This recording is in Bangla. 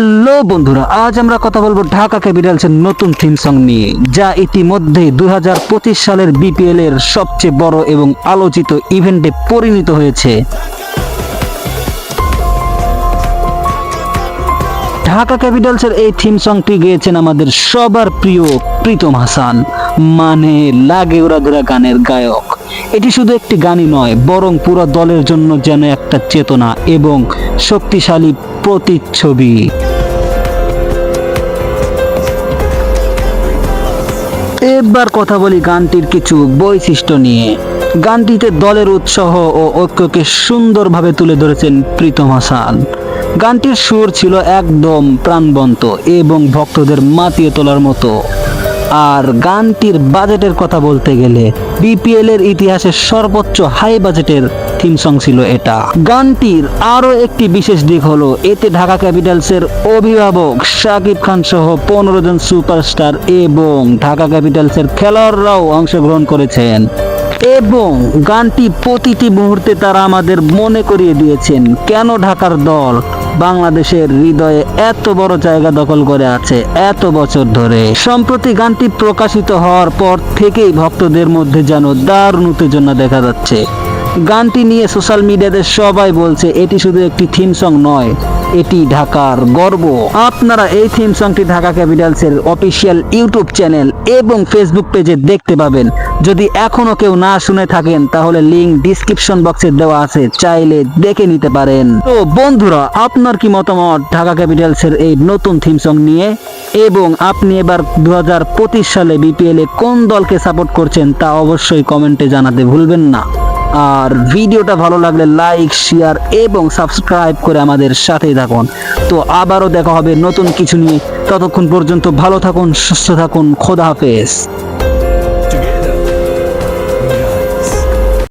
হ্যালো বন্ধুরা, আজ আমরা কথা বলব ঢাকা ক্যাপিটালসের নতুন থিম সং নিয়ে, যা ইতিমধ্যে দুই সালের বিপিএল এর সবচেয়ে বড় এবং আলোচিত ইভেন্টে পরিণত হয়েছে। ঢাকা ক্যাপিটালসের এই থিম সংটি গেয়েছেন আমাদের সবার প্রিয় প্রীতম হাসান মানে লাগে ওরা ধরা গানের গায়ক। এটি শুধু একটি গানই নয়, বরং পুরো দলের জন্য যেন একটা চেতনা এবং শক্তিশালী প্রতিচ্ছবি। এবার কথা বলি গানটির কিছু বৈশিষ্ট্য নিয়ে। গানটিতে দলের উৎসাহ ও ঐক্যকে সুন্দরভাবে তুলে ধরেছেন প্রীতম হাসান। গানটির সুর ছিল একদম প্রাণবন্ত এবং ভক্তদের মাতিয়ে তোলার মতো। আর গানটির বাজেটের কথা বলতে গেলে বিপিএল এর ইতিহাসে সর্বোচ্চ হাই বাজেটের থিম সং ছিল এটা। গানটির আরও একটি বিশেষ দিক হলো, এতে ঢাকা ক্যাপিটালসের অভিভাবক শাকিব খান সহ পনেরো জন সুপারস্টার এবং ঢাকা ক্যাপিটালসের খেলোয়াড়রাও অংশগ্রহণ করেছেন। এবং গানটি প্রতিটি মুহূর্তে তারা আমাদের মনে করিয়ে দিয়েছেন, কেন ঢাকার দল বাংলাদেশের হৃদয়ে এত বড় জায়গা দখল করে আছে এত বছর ধরে। সম্প্রতি গানটি প্রকাশিত হওয়ার পর থেকেই ভক্তদের মধ্যে যেন দারুণ উত্তেজনা দেখা যাচ্ছে। গানটি নিয়ে সোশ্যাল মিডিয়াতে সবাই বলছে, এটি শুধু একটি থিম সং নয় এটি ঢাকার গর্ব। আপনারা এই থিম সংটি ঢাকা ক্যাপিটালসের অফিসিয়াল ইউটিউব চ্যানেল এবং ফেসবুক পেজে দেখতে পাবেন। যদি এখনও কেউ না শুনে থাকেন, তাহলে লিংক ডিসক্রিপশন বক্সে দেওয়া আছে, চাইলে দেখে নিতে পারেন। তো বন্ধুরা, আপনার কি মতামত ঢাকা ক্যাপিটালসের এই নতুন থিম সং নিয়ে? এবং আপনি এবার দু হাজার পঁচিশ সালে বিপিএল কোন দলকে সাপোর্ট করছেন, তা অবশ্যই কমেন্টে জানাতে ভুলবেন না। আর ভিডিওটা ভালো লাগলে লাইক, শেয়ার এবং সাবস্ক্রাইব করে আমাদের সাথেই থাকুন। তো আবারও দেখা হবে নতুন কিছু নিয়ে। ততক্ষণ পর্যন্ত ভালো থাকুন, সুস্থ থাকুন, খোদা হাফেজ।